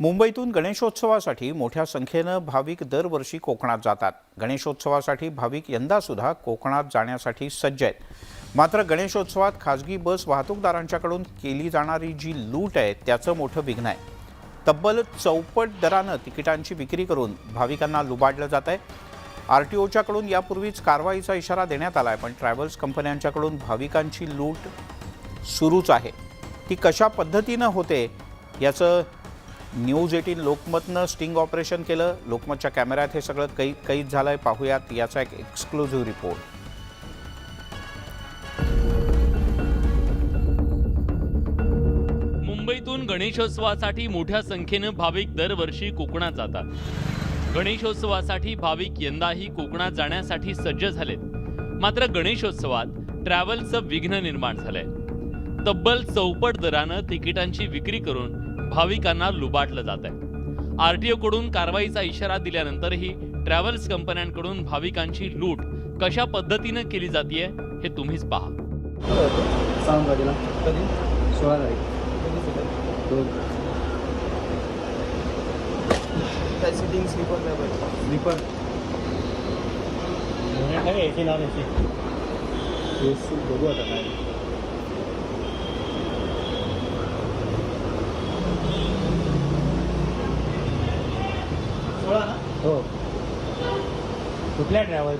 मुंबईतून गणेशोत्सवासाठी मोठ्या संख्येनं भाविक दरवर्षी कोकणात जातात. गणेशोत्सवासाठी भाविक यंदासुद्धा कोकणात जाण्यासाठी सज्ज आहेत. मात्र गणेशोत्सवात खाजगी बस वाहतूकदारांच्याकडून केली जाणारी जी लूट आहे त्याचं मोठं विघ्न आहे. तब्बल चौपट दरानं तिकिटांची विक्री करून भाविकांना लुबाडलं जात आहे. आर टी ओच्याकडून यापूर्वीच कारवाईचा इशारा देण्यात आला आहे पण ट्रॅव्हल्स कंपन्यांच्याकडून भाविकांची लूट सुरूच आहे. ती कशा पद्धतीनं होते याचं न्यूज एटीन लोकमतनं स्टिंग ऑपरेशन केलं. लोकमतच्या कॅमेऱ्यात हे सगळं कै कैद झालं आहे पाहूयात याचा एक एक्सक्लुझिव्ह रिपोर्ट मुंबईतून गणेशोत्सवासाठी मोठ्या संख्येनं भाविक दरवर्षी कोकणात जातात. गणेशोत्सवासाठी भाविक यंदाही कोकणात जाण्यासाठी सज्ज झालेत. मात्र गणेशोत्सवात ट्रॅव्हलचं विघ्न निर्माण झालंय. तब्बल चौपट दरानं तिकिटांची विक्री करून भाविकांना लुबाडलं जात आहे आरटीओ कडून कारवाईचा इशारा दिल्यानंतरही ट्रॅव्हल्स कंपन्यांकडून भाविकांची लूट कशा पद्धतीनं केली जाते हे तुम्हीच पहा. सावंतवाडीला कधी सोळा तारीख. सिटिंग स्लीपर नाही पाहिजे sleeper A C non A C तेच बघू आता काय सोळा ना हो. कुठल्या ट्रॅव्हल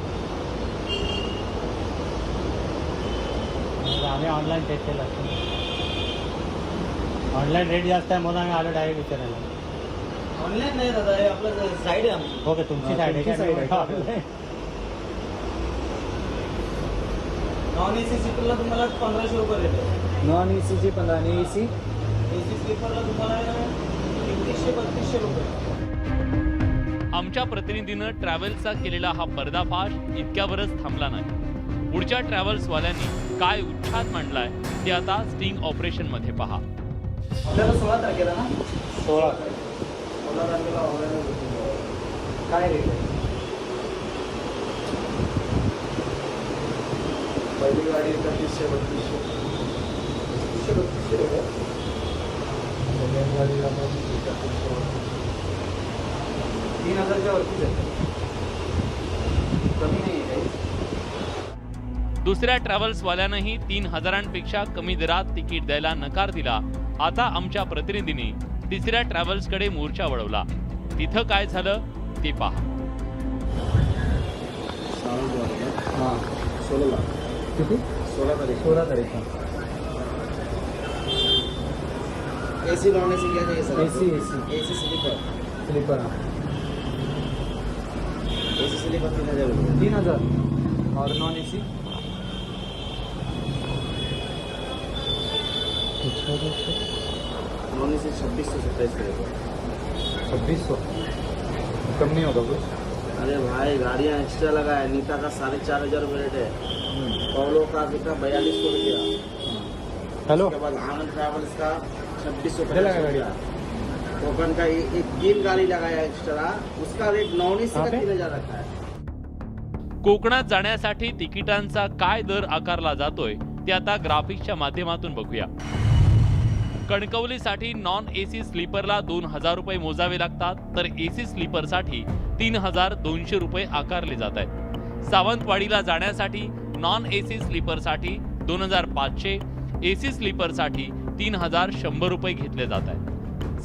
आम्ही ऑनलाईन चेक केलं ऑनलाईन रेट जास्त आहे म्हणून आम्ही आलो डायरेक्ट विचारायला. ऑनलाईन नाही दादा हे आपलं साईड आहे आमची. ओके तुमची हा, साईड आहे का? नॉन ए सी सीटरला तुम्हाला पंधराशे रुपये रेट आहे. नॉन ए सीची पंधरा आणि ए सी ए सी स्लीपरला तुम्हाला एकतीसशे बत्तीसशे रुपये. आमच्या प्रतिनिधीनं ट्रॅव्हल्सचा केलेला हा पर्दाफाश इतक्यावरच थांबला नाही. पुढच्या ट्रॅव्हल्सवाल्यांनी काय उच्छाद मांडलाय ते आता स्टिंग ऑपरेशनमध्ये पहा. आपल्याला सोळा तारखेला ना? सोळा. सोळा तारखेला काय रेट पहिली गाडी एकतीसशे बत्तीसशे. तीसशे बत्तीसशे रुपये? सेकंड गाडीला पण एकतीसशे. तीन हजारच्या वरतीच आहे कमी नाही आहे काही. दुसऱ्या ट्रॅव्हल्सवाल्यानंही तीन हजारांपेक्षा कमी दरात तिकीट द्यायला नकार दिला. आता आमच्या प्रतिनिधीने तिसऱ्या ट्रॅव्हल्सकडे मोर्चा वळवला. तिथं काय झालं ते पहा. सावंतवाडीला हां सोळाला किती? सोळा तारीख. सोळा तारीख. A C non A C क्या चाहिए sir A C A C A C sleeper. Sleeper. हां ए सी स्लीपर तीन हज़ार। तीन हज़ार और non A C non A C छब्बीस सौ सत्ताईस रुपये छब्बीस सौ? कम नहीं होगा कुछ? अरे भाई गाड़ियाँ एक्स्ट्रा लगा है। नीता का साढ़े चार हज़ार रुपये रेट है। पवलो का कितना? बयालीस सौ रुपया। हेलो उसके बाद आनंद ट्रैवल्स का छब्बीस सौ कितने टोकन का एक तीन गाड़ी लगाया एक्स्ट्रा उसका रेट नॉन ए सी कहाँ का? तीन हजार रखा है कोकणात जाण्यासाठी तिकिटांचा काय दर आकारला जातोय ते आता ग्राफिक्सच्या माध्यमातून बघूया. कणकवलीसाठी नॉन एसी स्लीपरला दोन हजार रुपये मोजावे लागतात तर एसी स्लीपरसाठी तीन हजार दोनशे रुपये आकारले जात आहेत. सावंतवाडीला जाण्यासाठी नॉन एसी स्लीपरसाठी दोन हजार पाचशे एसी स्लीपरसाठी तीन हजार शंभर रुपये घेतले जात आहेत.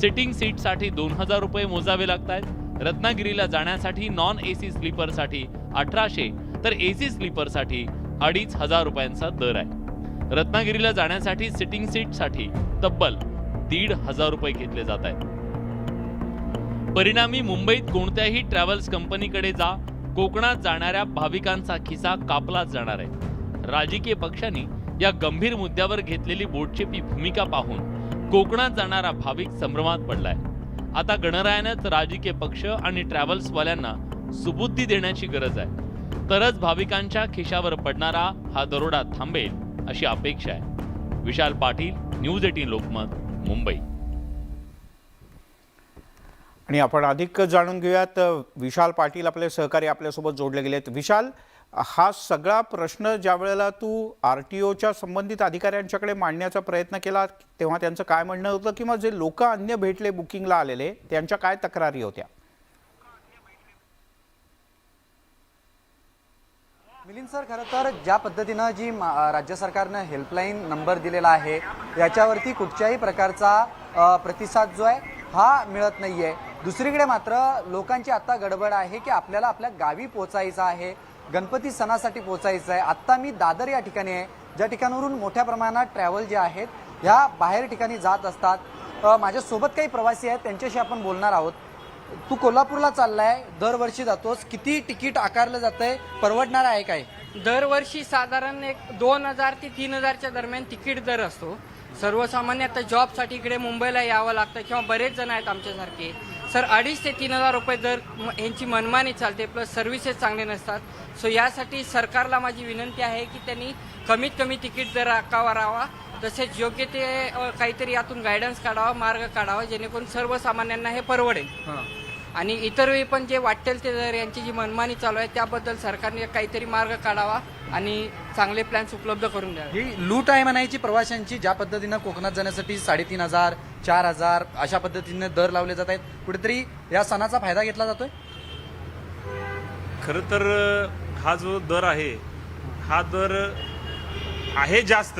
सिटिंग सीटसाठी दोन हजार रुपये मोजावे लागत आहेत रत्नागिरीला जाण्यासाठी नॉन ए सी स्लीपरसाठी अठराशे तर ए सी स्लीपरसाठी अडीच हजार रुपयांचा दर आहे. रत्नागिरीला जाण्यासाठी सिटिंग सीटसाठी तब्बल दीड हजार रुपये घेतले जात आहेत. परिणामी मुंबईत कोणत्याही ट्रॅव्हल्स कंपनीकडे जा कोकणात जाणाऱ्या भाविकांचा खिसा कापलाच जाणार आहे. राजकीय पक्षांनी या गंभीर मुद्द्यावर घेतलेली बोटचेपी भूमिका पाहून कोकणात जाणारा भाविक संभ्रमात पडलाय. आता गणरायानंच राजकीय पक्ष आणि ट्रॅव्हल्सवाल्यांना सुबुद्धी देण्याची गरज आहे. तरच भाविकांच्या खिशावर पडणारा हा दरोडा थांबेल अशी अपेक्षा आहे. Vishal Patil news eighteen Lokmat Mumbai. आणि आपण अधिक जाणून घेऊयात. विशाल पाटील आपले सहकारी आपल्यासोबत जोडले गेलेत. विशाल हा सगळा प्रश्न ज्या वेळेला तू आर टी ओच्या संबंधित अधिकाऱ्यांच्याकडे मांडण्याचा प्रयत्न केला तेव्हा त्यांचं काय म्हणणं होतं? किंवा जे लोक अन्य भेटले बुकिंगला आलेले त्यांच्या काय तक्रारी होत्या? मिलिंद सर खरं तर ज्या पद्धतीनं जी मा- राज्य सरकारनं हेल्पलाईन नंबर दिलेला आहे याच्यावरती कुठच्याही प्रकारचा प्रतिसाद जो आहे हा मिळत नाही आहे दुसरीकडे मात्र लोकांची आता गडबड आहे की आपल्याला आपल्या गावी पोचायचं आहे गणपती सणासाठी पोचायचं आहे. आत्ता मी दादर या ठिकाणी आहे. ज्या ठिकाणावरून मोठ्या प्रमाणात ट्रॅव्हल जे आहेत ह्या बाहेर ठिकाणी जात असतात. माझ्यासोबत काही प्रवासी आहेत त्यांच्याशी आपण बोलणार आहोत. तू कोल्हापूरला चाललाय दरवर्षी जातोस. किती तिकीट आकारलं जातंय? परवडणार आहे काय? दरवर्षी साधारण एक दोन हजार ते तीन हजारच्या दरम्यान तिकीट दर असतो. सर्वसामान्य आता जॉबसाठी इकडे मुंबईला यावं लागतं किंवा बरेच जण आहेत आमच्यासारखे. सर अडीच ते तीन हजार रुपये दर म- ह्यांची मनमानी चालते प्लस सर्व्हिसेस चांगले नसतात. सो यासाठी सरकारला माझी विनंती आहे की त्यांनी कमीत कमी तिकीट दर आकारावा तसेच योग्य ते काहीतरी यातून गायडन्स काढावा मार्ग काढावा जेणेकरून सर्वसामान्यांना हे परवडेल. आणि इतर वेळी पण जे वाटेल ते जर यांची जी मनमानी चालू आहे त्याबद्दल सरकारने काहीतरी मार्ग काढावा आणि चांगले प्लॅन्स उपलब्ध करून द्यावे. ही लूट आहे म्हणायची प्रवाशांची ज्या पद्धतीनं कोकणात जाण्यासाठी साडेतीन हजार चार हजार अशा पद्धतीने दर लावले जात आहेत कुठेतरी या सणाचा फायदा घेतला जातोय? खरं तर हा जो दर आहे हा दर आहे जास्त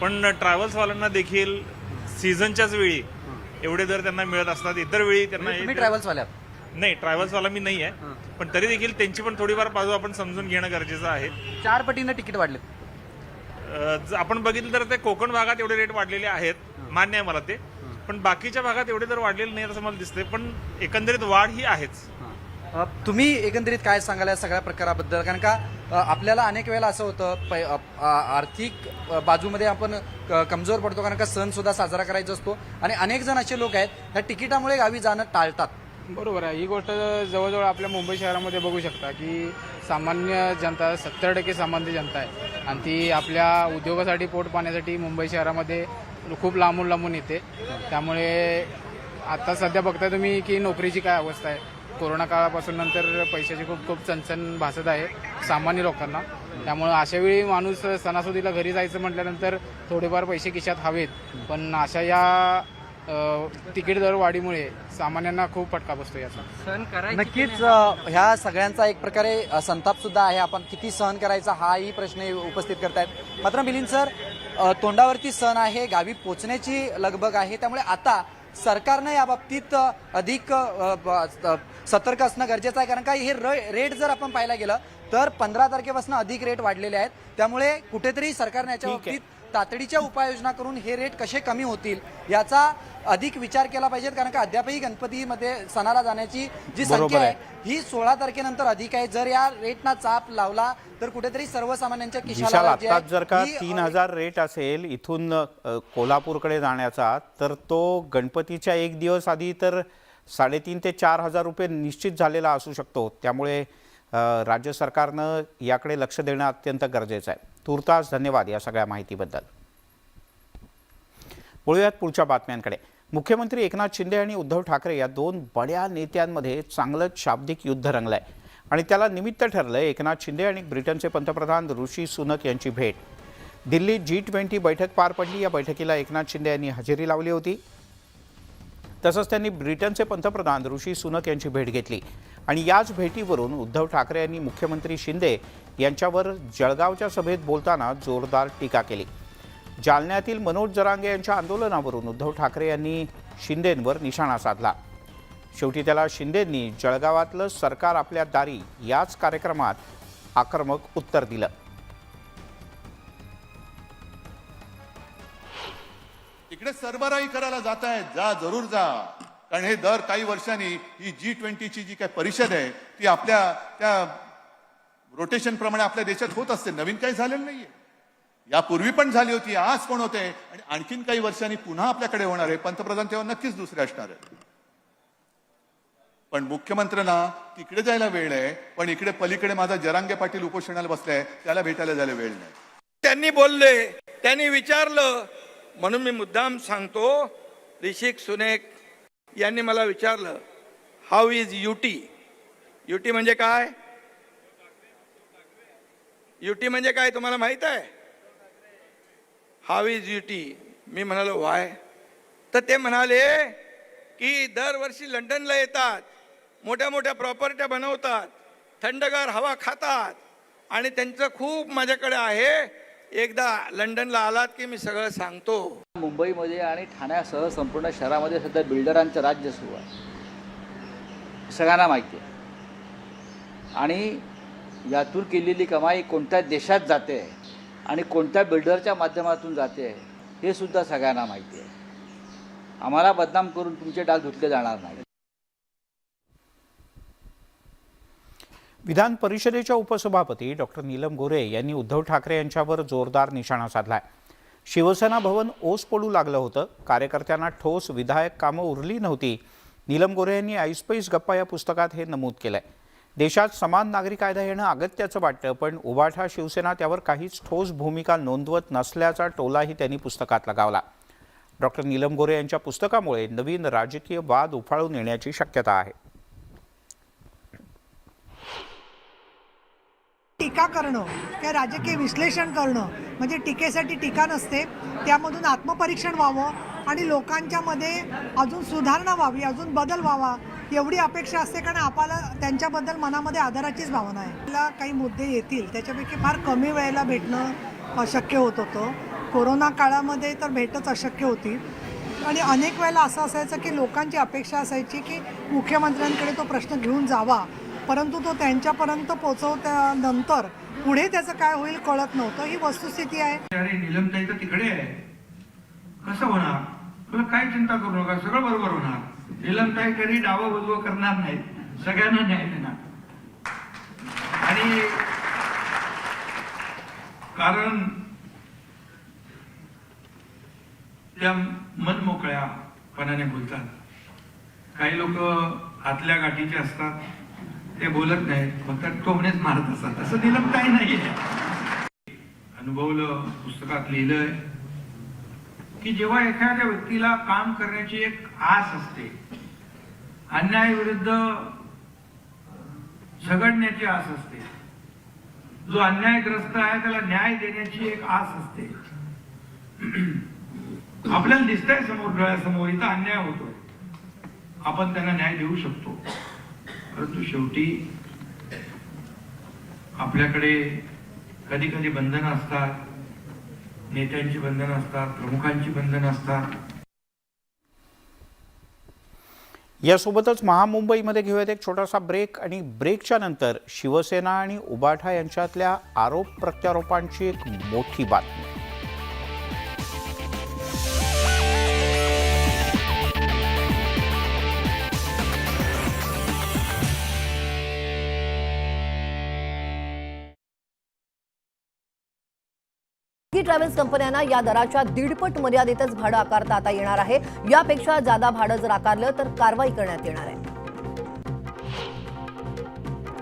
पण ट्रॅव्हल्सवाल्यांना देखील सीझनच्याच वेळी एवढे दर त्यांना मिळत असतात इतर वेळी त्यांना हे तुम्ही दर- ट्रॅव्हल्स वाल्यात नाही ट्रॅव्हल्सवाला मी नाही आहे. पण तरी देखील त्यांची पण थोडीफार बाजू आपण समजून घेणं गरजेचं आहे. चार पटीनं तिकीट वाढले. अ, ज- आपण बघितलं तर ते कोकण भागात एवढे रेट वाढलेले आहेत. मान्य आहे मला ते. पण बाकीच्या भागात एवढे दर वाढलेले नाही असं मला दिसतंय. पण एकंदरीत वाढ ही आहेच. तुम्ही एकंदरीत काय सांगाल या सगळ्या प्रकाराबद्दल? कारण का आपल्याला अनेक वेळेला असं होतं पै- आर्थिक बाजूमध्ये आपण क- कमजोर पडतो कारण का सण सुद्धा साजरा करायचा असतो आणि अनेक जण असे लोक आहेत ह्या तिकिटामुळे गावी जाणं टाळतात. बरोबर आहे. ही गोष्ट जवळजवळ आपल्या मुंबई शहरामध्ये बघू शकता की सामान्य जनता सत्तर टक्के सामान्य जनता आहे. आणि ती आपल्या उद्योगासाठी पोट पाण्यासाठी मुंबई शहरामध्ये खूप लांबून लांबून येते. त्यामुळे आता सध्या बघताय तुम्ही की नोकरीची काय अवस्था आहे. कोरोना काळापासून नंतर पैशाची खूप खूप चणचण भासत आहे सामान्य लोकांना. त्यामुळे अशा वेळी माणूस सणासुदीला घरी जायचं म्हटल्यानंतर थोडेफार पैसे खिशात हवेत. पण अशा या तिकीट दर वाढीमुळे सामान्यांना खूप फटका बसतो याचा. सण करायची नक्कीच ह्या सगळ्यांचा एक प्रकारे संताप सुद्धा आहे. आपण किती सहन करायचा हाही प्रश्न उपस्थित करतायत. मात्र मिलिंद सर तोंडावरती सण आहे गावी पोचण्याची लगबग आहे. त्यामुळे आता सरकारनं या बाबतीत अ, अधिक सतर्क असणं गरजेचं आहे कारण का हे र- रेट जर आपण पाहायला गेलं तर पंधरा तारखेपासून अधिक रेट वाढलेले आहेत त्यामुळे कुठेतरी सरकारने याच्या. बाबतीत तातडीच्या उपाययोजना करून हे रेट कसे कमी होतील याचा अधिक विचार केला पाहिजेत कारण का अद्यापही गणपतीमध्ये सणाला जाण्याची जी संख्या आहे. ही सोळा तारखेनंतर अधिक आहे जर या रेटना चाप लावला तर कुठेतरी सर्वसामान्यांच्या आत्ताच जर का तीन हजार रेट असेल इथून कोल्हापूरकडे जाण्याचा तर तो गणपतीच्या एक दिवस आधी तर साडेतीन ते चार हजार रुपये निश्चित झालेला असू शकतो. त्यामुळे राज्य सरकारनं याकडे लक्ष देणं अत्यंत गरजेचं आहे. तुर्तास धन्यवाद या सगळ्या माहितीबद्दल. बोलूयात पुढच्या बातम्यांकडे. मुख्यमंत्री एकनाथ शिंदे आणि उद्धव ठाकरे या दोन बड्या नेत्यांमध्ये चांगलंच शाब्दिक युद्ध रंगलं आहे आणि त्याला निमित्त ठरलं एकनाथ शिंदे आणि ब्रिटनचे पंतप्रधान ऋषी सुनक यांची भेट. दिल्लीत जी ट्वेंटी बैठक पार पडली. या बैठकीला एकनाथ शिंदे यांनी हजेरी लावली होती. तसंच त्यांनी ब्रिटनचे पंतप्रधान ऋषी सुनक यांची भेट घेतली. आणि याच भेटीवरून उद्धव ठाकरे यांनी मुख्यमंत्री शिंदे यांच्यावर जळगावच्या सभेत बोलताना जोरदार टीका केली. जालन्यातील मनोज जरांगे यांच्या आंदोलनावरून उद्धव ठाकरे यांनी शिंदेंवर निशाणा साधला. शेवटी त्याला शिंदेंनी जळगावातलं सरकार आपल्या दारी याच कार्यक्रमात आक्रमक उत्तर दिलं. इकडे सरबराही करायला जात आहेत जा जरूर जा. कारण हे दर काही वर्षांनी ही जी ट्वेंटीची जी काही परिषद आहे ती आपल्या त्या रोटेशन प्रमाणे आपल्या देशात होत असते. नवीन काही झालेलं नाहीये. यापूर्वी पण झाली होती आज पण होते. आणि आणखीन काही वर्षांनी पुन्हा आपल्याकडे होणार आहे. पंतप्रधान तेव्हा नक्कीच दुसरे असणार आहे पण मुख्यमंत्र्यांना तिकडे जायला वेळ आहे. पण इकडे पलीकडे माझा जरांगे पाटील उपोषणाला बसलाय. त्याला भेटायला जायला वेळ नाही. त्यांनी बोलले त्यांनी विचारलं म्हणून मी मुद्दाम सांगतो ऋषिक सुनेक यांनी मला विचारलं हाऊ इज युटी युटी म्हणजे काय? युटी म्हणजे काय तुम्हाला माहीत आहे? हाऊ इज युटी मी म्हणालो वाय तर ते म्हणाले की दरवर्षी लंडनला येतात मोठ्या मोठ्या प्रॉपर्ट्या बनवतात थंडगार हवा खातात आणि त्यांचं खूप माझ्याकडे आहे. एकदा लंडनला आलात की मी सगळं सांगतो. मुंबईमध्ये आणि ठाण्यासह संपूर्ण शहरामध्ये सध्या बिल्डरांचं राज्य सुरू आहे. सगळ्यांना माहिती आहे. आणि यातून केलेली कमाई कोणत्या देशात जाते आणि कोणत्या बिल्डरच्या माध्यमातून जाते हे सुद्धा सगळ्यांना माहिती आहे. आम्हाला बदनाम करून तुमचे डाग धुतले जाणार नाही. विधान परिषदेच्या उपसभापती डॉक्टर नीलम गोरे यांनी उद्धव ठाकरे यांच्यावर जोरदार निशाणा साधलाय. शिवसेना भवन ओस पडू लागलं होतं. कार्यकर्त्यांना ठोस विधायक कामं उरली नव्हती. नीलम गोरे यांनी ऐसपैस गप्पा या पुस्तकात हे नमूद केलंय. देशात समान नागरी कायदा येणं अगत्याचं वाटतं पण उभाठा शिवसेना त्यावर काहीच ठोस भूमिका नोंदवत नसल्याचा टोलाही त्यांनी पुस्तकात लगावला. डॉक्टर नीलम गोरे यांच्या पुस्तकामुळे नवीन राजकीय वाद उफाळून येण्याची शक्यता आहे. टीका करणं किंवा राजकीय विश्लेषण करणं म्हणजे टीकेसाठी टीका नसते त्यामधून आत्मपरीक्षण व्हावं आणि लोकांच्यामध्ये अजून सुधारणा व्हावी अजून बदल व्हावा एवढी अपेक्षा असते कारण आपल्याला त्यांच्याबद्दल मनामध्ये आदराचीच भावना आहे. आपल्याला काही मुद्दे येतील त्याच्यापैकी फार कमी वेळेला भेटणं अशक्य होत होतं. कोरोना काळामध्ये तर भेटच अशक्य होती. आणि अनेक वेळेला असं असायचं की लोकांची अपेक्षा असायची की मुख्यमंत्र्यांकडे तो प्रश्न घेऊन जावा. परंतु तो त्यांच्यापर्यंत पोचवल्यानंतर पुढे त्याचं काय होईल कळत नव्हतं. ही वस्तुस्थिती आहे. अरे निलमताई तर तिकडे आहे. कसं होणार? तुला काय चिंता करू नका? सगळं बरोबर होणार. निलमताई कधी डावं बदवं करणार नाही सगळ्यांना न्याय देणार. आणि कारण त्या मनमोकळ्यापणाने बोलतात. काही लोक आतल्या गाठीचे असतात. ते बोलत नाहीत. फक्त टोमणेच मारत असतात असं दिलं काही नाहीये. अनुभवलं पुस्तकात लिहिलंय की जेव्हा एखाद्या व्यक्तीला काम करण्याची एक आस असते अन्याय विरुद्ध झगडण्याची आस असते जो अन्यायग्रस्त आहे त्याला न्याय देण्याची एक आस असते. आपल्याला दिसतंय समोर डोळ्यासमोर इथं अन्याय होतोय. आपण त्यांना न्याय देऊ शकतो. परंतु शेवटी आपल्याकडे कधी कधी बंधनं असतात नेत्यांची बंधनं असतात प्रमुखांची बंधनं असतात. यासोबतच महामुंबईमध्ये घेऊयात एक छोटासा ब्रेक आणि ब्रेकच्या नंतर शिवसेना आणि उबाठा यांच्यातल्या आरोप प्रत्यारोपांची एक मोठी बातमी. ट्रॅव्हल्स कंपन्यांना या दराच्या दीडपट मर्यादेतच भाडं आकारता आता येणार आहे. यापेक्षा जादा भाडं जर आकारलं तर कारवाई करण्यात येणार आहे.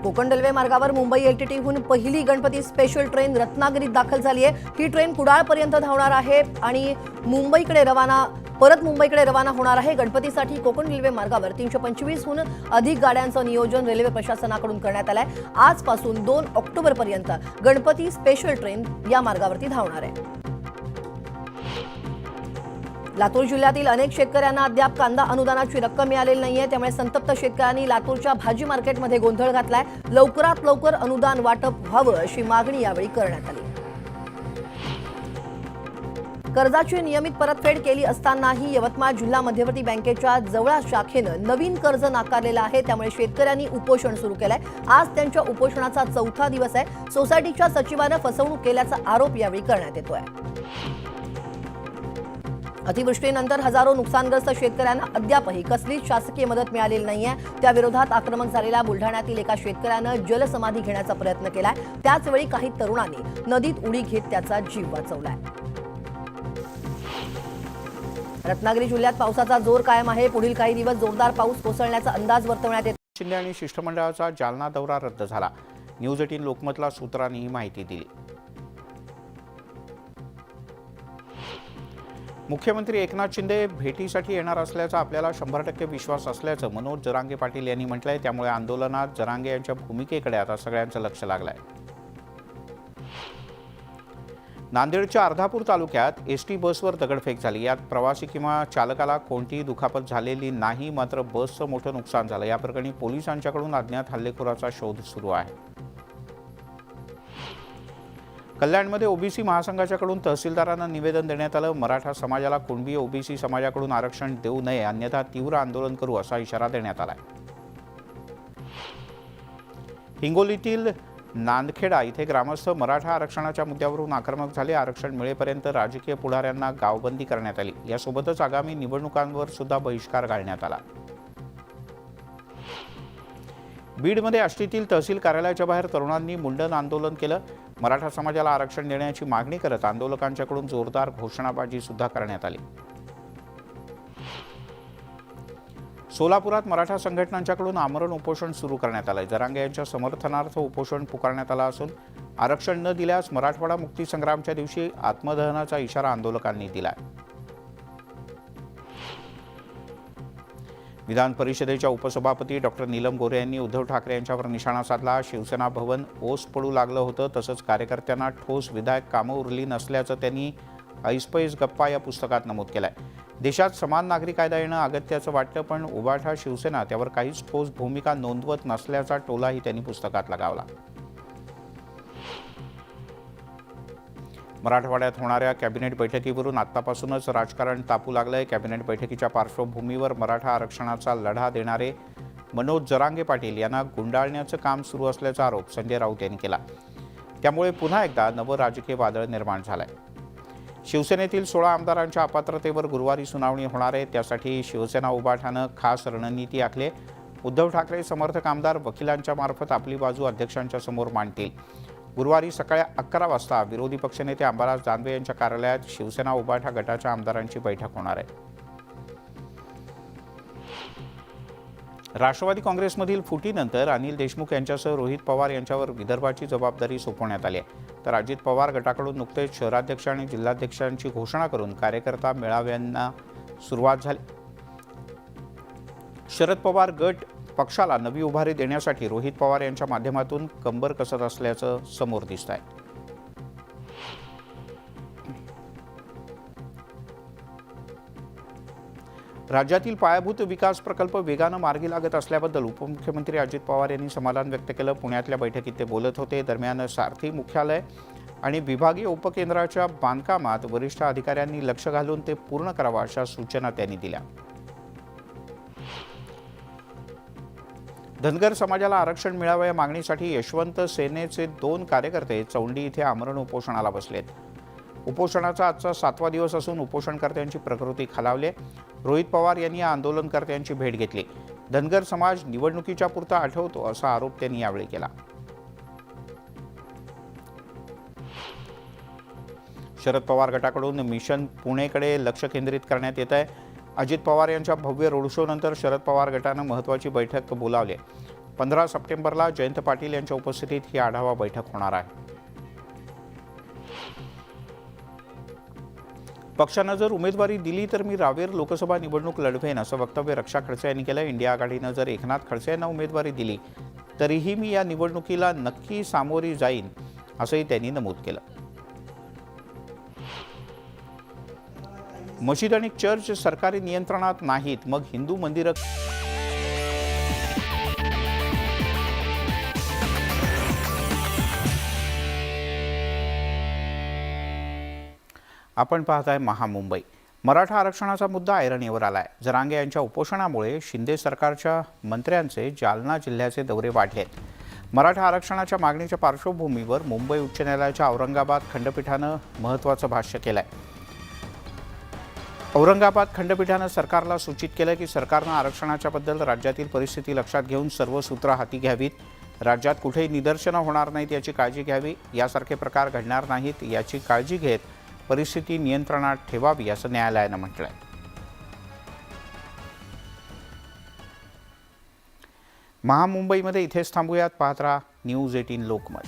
कोकण रेल्वे मार्गावर मुंबई एलटीटीहून पहिली गणपती स्पेशल ट्रेन रत्नागिरीत दाखल झाली आहे. ही ट्रेन कुडाळपर्यंत धावणार आहे आणि मुंबईकडे रवाना परत मुंबईकडे रवाना होणार आहे. गणपतीसाठी कोकण रेल्वे मार्गावर तीनशे पंचवीसहून अधिक गाड्यांचं नियोजन रेल्वे प्रशासनाकडून करण्यात आलंय. आजपासून दोन ऑक्टोबर पर्यंत गणपती स्पेशल ट्रेन या मार्गावरती धावणार आहे. लातूर जिल्ह्यातील अनेक शेतकऱ्यांना अद्याप कांदा अनुदानाची रक्कम मिळालेली नाहीये. त्यामुळे संतप्त शेतकऱ्यांनी लातूरच्या भाजी मार्केटमध्ये गोंधळ घातलाय. लवकरात लवकर अनुदान वाटप व्हावं अशी मागणी यावेळी करण्यात आली. कर्जाची नियमित परतफेड केली असतानाही यवतमाळ जिल्हा मध्यवर्ती बँकेच्या जवळा शाखेनं नवीन कर्ज नाकारलेलं आहे. त्यामुळे शेतकऱ्यांनी उपोषण सुरू केलंय. आज त्यांच्या उपोषणाचा चौथा दिवस आहे. सोसायटीच्या सचिवानं फसवणूक केल्याचा आरोप यावेळी करण्यात येतोय. अतिवृष्टीनंतर हजारो नुकसानग्रस्त शेतकऱ्यांना अद्यापही कसलीच शासकीय मदत मिळालेली नाहीये. त्याविरोधात आक्रमक झालेल्या बुलढाण्यातील एका शेतकऱ्यानं जलसमाधी घेण्याचा प्रयत्न केलाय. त्याचवेळी काही तरुणांनी नदीत उडी घेत त्याचा जीव वाचवलाय. रत्नागिरी जिल्ह्यात पावसाचा जोर कायम आहे. पुढील काही दिवस जोरदार पाऊस कोसळण्याचा अंदाज वर्तवण्यात येत शिंदे आणि शिष्टमंडळाचा जालना दौरा रद्द झाला. न्यूज एटीन लोकमतला सूत्रांनी ही माहिती दिली. मुख्यमंत्री एकनाथ शिंदे भेटीसाठी येणार असल्याचा आपल्याला शंभर टक्के विश्वास असल्याचं मनोज जरांगे पाटील यांनी म्हटलंय. त्यामुळे आंदोलनात जरांगे यांच्या भूमिकेकडे आता सगळ्यांचं लक्ष लागलं आहे नांदेडच्या अर्धापूर तालुक्यात एस टी बसवर दगडफेक झाली. यात प्रवासी किंवा चालकाला कोणतीही दुखापत झालेली नाही मात्र बसचं मोठं नुकसान झालं. या प्रकरणी पोलिसांच्याकडून अज्ञात हल्लेखोराचा शोध सुरू आहे. कल्याणमध्ये ओबीसी महासंघाच्याकडून तहसीलदारांना निवेदन देण्यात आलं. मराठा समाजाला कुणबी ओबीसी समाजाकडून आरक्षण देऊ नये अन्यथा तीव्र आंदोलन करू असा इशारा देण्यात आला हिंगोलीतील नांदखेडा इथे ग्रामस्थ मराठा आरक्षणाच्या मुद्द्यावरून आक्रमक झाले. आरक्षण मिळेपर्यंत राजकीय पुढाऱ्यांना गावबंदी करण्यात आली. यासोबतच आगामी निवडणुकांवर सुद्धा बहिष्कार घालण्यात आला. बीडमध्ये आष्टीतील तहसील कार्यालयाच्या बाहेर तरुणांनी मुंडन आंदोलन केलं. मराठा समाजाला आरक्षण देण्याची मागणी करत आंदोलकांच्याकडून जोरदार घोषणाबाजी सुद्धा करण्यात आली. सोलापुरात मराठा संघटनांच्याकडून आमरण उपोषण सुरू करण्यात आलंय. जरांगे यांच्या समर्थनार्थ उपोषण पुकारण्यात आलं असून आरक्षण न दिल्यास मराठवाडा मुक्तीसंग्रामच्या दिवशी आत्मदहनाचा इशारा आंदोलकांनी दिलाय. विधान परिषदेच्या उपसभापती डॉक्टर नीलम गोरे यांनी उद्धव ठाकरे यांच्यावर निशाणा साधला. शिवसेना भवन ओस पडू लागलं होतं. तसंच कार्यकर्त्यांना ठोस विधायक कामं उरली नसल्याचं त्यांनी ऐसपैस गप्पा या पुस्तकात नमूद केलं आहे देशात समान नागरी कायदा येणं अगत्याचं वाटतं पण उभाठा शिवसेना त्यावर काहीच ठोस भूमिका नोंदवत नसल्याचा टोलाही त्यांनी पुस्तकात लगावला मराठवाड्यात होणाऱ्या कॅबिनेट बैठकीवरून आत्तापासूनच राजकारण तापू लागलंय. कॅबिनेट बैठकीच्या पार्श्वभूमीवर मराठा आरक्षणाचा लढा देणारे मनोज जरांगे पाटील यांना गुंडाळण्याचं काम सुरू असल्याचा आरोप संजय राऊत यांनी केला. त्यामुळे पुन्हा एकदा नवं राजकीय वादळ निर्माण झालंय. शिवसेनेतील सोळा आमदारांच्या अपात्रतेवर गुरुवारी सुनावणी होणार आहे. त्यासाठी शिवसेना उभाठानं खास रणनीती आखली उद्धव ठाकरे समर्थक आमदार वकिलांच्या मार्फत आपली बाजू अध्यक्षांच्या समोर मांडतील. गुरुवारी सकाळी अकरा वाजता विरोधी पक्षनेते अंबादास दानवे यांच्या कार्यालयात शिवसेना उभाठा गटाच्या आमदारांची बैठक होणार आहे. राष्ट्रवादी काँग्रेसमधील फुटीनंतर अनिल देशमुख यांच्यासह रोहित पवार यांच्यावर विदर्भाची जबाबदारी सोपवण्यात आली आहे. तर अजित पवार गटाकडून नुकतेच शहराध्यक्ष आणि जिल्हाध्यक्षांची घोषणा करून कार्यकर्ता मेळाव्यांना सुरुवात झाली. शरद पवार गट पक्षाला नवी उभारी देण्यासाठी रोहित पवार यांच्या माध्यमातून कंबर कसत असल्याचं समोर दिसत आहे राज्यातील पायाभूत विकास प्रकल्प वेगानं मार्गी लागत असल्याबद्दल उपमुख्यमंत्री अजित पवार यांनी समाधान व्यक्त केलं. पुण्यातल्या बैठकीत ते बोलत होते. दरम्यान सारथी मुख्यालय आणि विभागीय उपकेंद्राच्या बांधकामात वरिष्ठ अधिकाऱ्यांनी लक्ष घालून ते पूर्ण करावं अशा सूचना त्यांनी दिल्या. धनगर समाजाला आरक्षण मिळावं या मागणीसाठी यशवंत सेनेचे दोन कार्यकर्ते चौंडी इथे आमरण उपोषणाला बसलेत. उपोषणाचा आजचा सातवा दिवस असून उपोषणकर्त्यांची प्रकृती खालावले रोहित पवार यांनी या आंदोलनकर्त्यांची भेट घेतली. धनगर समाज निवडणुकीच्या पुरता आठवतो असा आरोप त्यांनी यावेळी केला. शरद पवार गटाकडून मिशन पुणेकडे लक्ष केंद्रित करण्यात येत आहे. अजित पवार यांच्या भव्य रोड शो नंतर शरद पवार गटानं महत्त्वाची बैठक बोलावली आहे. पंधरा सप्टेंबरला जयंत पाटील यांच्या उपस्थितीत ही आढावा बैठक होणार आहे. पक्षानं जर उमेदवारी दिली तर मी रावेर लोकसभा निवडणूक लढवेन असं वक्तव्य रक्षा खडसे यांनी केलं इंडिया आघाडीनं जर एकनाथ खडसे यांना उमेदवारी दिली तरीही मी या निवडणुकीला नक्की सामोरी जाईन असंही त्यांनी नमूद केलं. मशीद आणि चर्च सरकारी नियंत्रणात नाहीत मग हिंदू मंदिरं आपण पाहताय महामुंबई. मराठा आरक्षणाचा मुद्दा ऐरणीवर आलाय. जरांगे यांच्या उपोषणामुळे शिंदे सरकारच्या मंत्र्यांचे जालना जिल्ह्याचे दौरे वाढलेत. मराठा आरक्षणाच्या मागणीच्या पार्श्वभूमीवर मुंबई उच्च न्यायालयाच्या औरंगाबाद खंडपीठानं महत्त्वाचं भाष्य केलंय. औरंगाबाद खंडपीठानं सरकारला सूचित केलं की सरकारनं आरक्षणाच्याबद्दल राज्यातील परिस्थिती लक्षात घेऊन सर्व सूत्र हाती घ्यावीत. राज्यात कुठेही निदर्शनं होणार नाहीत याची काळजी घ्यावी. यासारखे प्रकार घडणार नाहीत याची काळजी घेत परिस्थिती नियंत्रणात ठेवावी असं न्यायालयानं म्हटलंय. महामुंबईमध्ये इथेच थांबूयात. पाहत राहा न्यूज एटीन लोकमत.